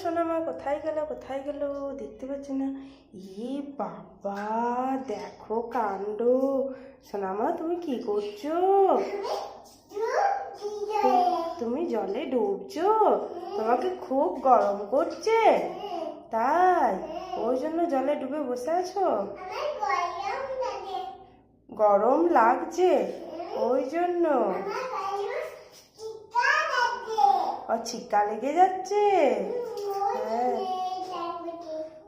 সোনামা, কোথায় গেল কোথায় গেল, দেখতে পাচ্ছি না। ই বাবা, দেখো কাণ্ড। সোনামা, তুমি কি করছ? তুমি জলে ডুবছো? তোমাকে খুব গরম করছে। তাই, ওই জন্য জলে ডুবে বসে আছো? গরম লাগছে, ওই জন্য। ও চিকা লেগে যাচ্ছে হ্যাঁ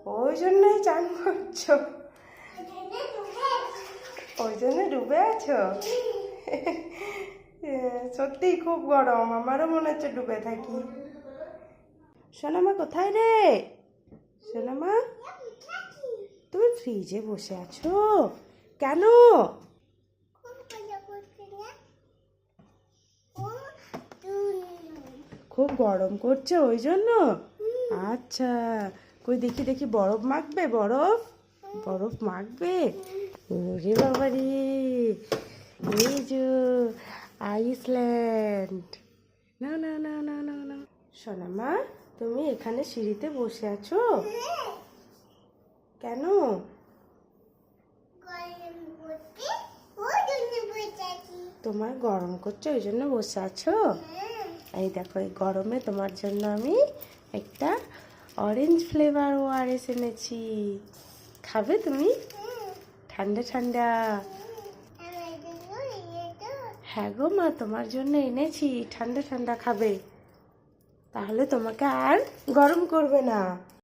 ওই জন্যই চান করছ ওই জন্য ডুবে আছো? সত্যিই খুব গরম আমারও মনে হচ্ছে ডুবে থাকি। সোনামা কোথায় রে? সোনামা? তুমি ফ্রিজে বসে আছো? কেন? খুব গরম করছে ওই জন্য? আচ্ছা। কই দেখি দেখি বরফ মাখবে বরফ? বরফ মাখবে? ওরে বাবা রে। এই যে আইসল্যান্ড। না না না না না না। সোনামা তুমি এখানে সিঁড়িতে বসে আছো? কেন? তোমার গরম করছে ওই জন্য বসে আছো? এই দেখো এই গরমে তোমার জন্য আমি একটা অরেঞ্জ ফ্লেভার ও আর ওআরএস এনেছি। খাবে তুমি? ঠান্ডা ঠান্ডা। হ্যাঁ গো মা, তোমার জন্য এনেছি। ঠান্ডা ঠান্ডা খাবে। তাহলে তোমাকে আর গরম করবে না।